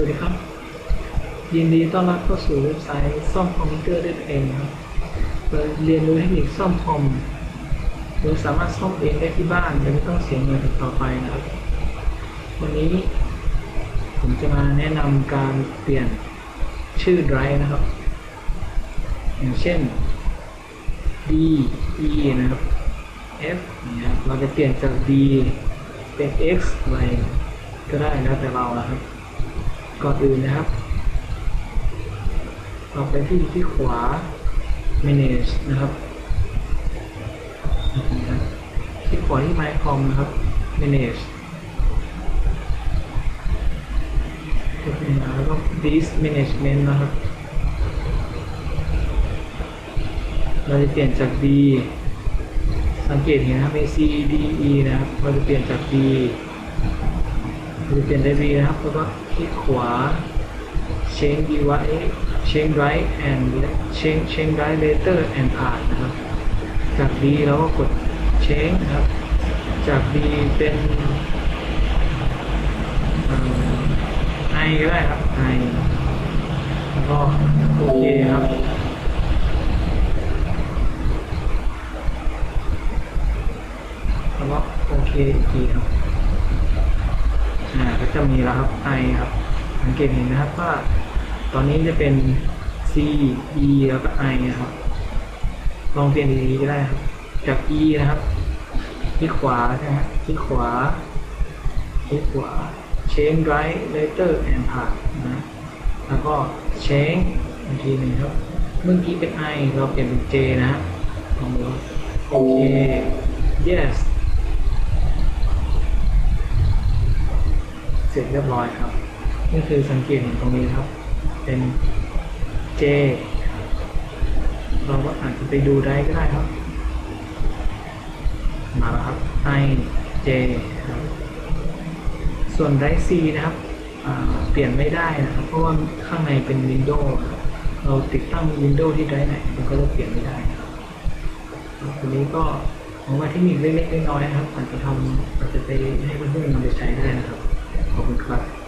วัสดีครับ ยินดีต้อนรับเข้าสู่เว็บไซต์ซ่อมคอมพิวเตอร์ด้วยตัวเองครับโดยเรียนรู้เทคนิคซ่อมคอมโดยสามารถซ่อมเองได้ที่บ้านโดยไม่ต้องเสียเงินต่อไปนะครับ วันนี้ ผมจะมาแนะนำการเปลี่ยนชื่อไดรฟ์นะครับ อย่างเช่น D E นะครับ F เนี่ยครับเราจะเปลี่ยนจาก D เป็น X ไรก็ได้แล้วแต่เรานะครับ ก่อนอื่นนะครับเราไปที่ที่ขวา manage นะครับที่ขวาที่ my com นะครับ manage แล้วก็ this management นะครับ เราจะเปลี่ยนจาก D สังเกตเห็นนะครับ A C D E นะครับ เราจะเปลี่ยนจาก D เราจะเปลี่ยนได้ D นะครับ แล้วก็คลิกขวา change device change right and change change right later and path นะครับ จาก D เราก็กด change นะครับ จาก D เป็นเอ่อ I ก็ได้ครับ I แล้วก็โอเคครับแล้วก็โอเคอีกทีครับ จะมีแล้วครับ I ครับสังเกตเห็นนะครับว่าตอนนี้จะเป็น C E แล้วก็ I นะครับลองเปลี่ยนดีๆก็ได้ครับ จาก E นะครับที่ขวาใช่ไหมที่ขวาที่ขวา change right later and path นะแล้วก็ change อีกทีหนึ่งครับ เมื่อกี้เป็น I เราเปลี่ยนเป็น J นะฮะลองดูโอเค yes เสร็จเรียบร้อยครับ นี่คือสังเกตเห็นตรงนี้ครับ เป็น J เราก็อาจจะไปดูได้ก็ได้ครับ มาแล้วครับ I J ครับส่วนไดร์ C นะครับเปลี่ยนไม่ได้นะครับ เพราะว่าข้างในเป็น Windows ครับเราติดตั้ง Windows ที่ไดไหนมันก็จะเปลี่ยนไม่ได้ครับทีนี้ก็ผมว่าเทคนิคเล็กๆน้อยๆนะครับอาจจะทำอาจจะไปให้เพื่อนๆนำไปใช้ได้นะครับ Okay.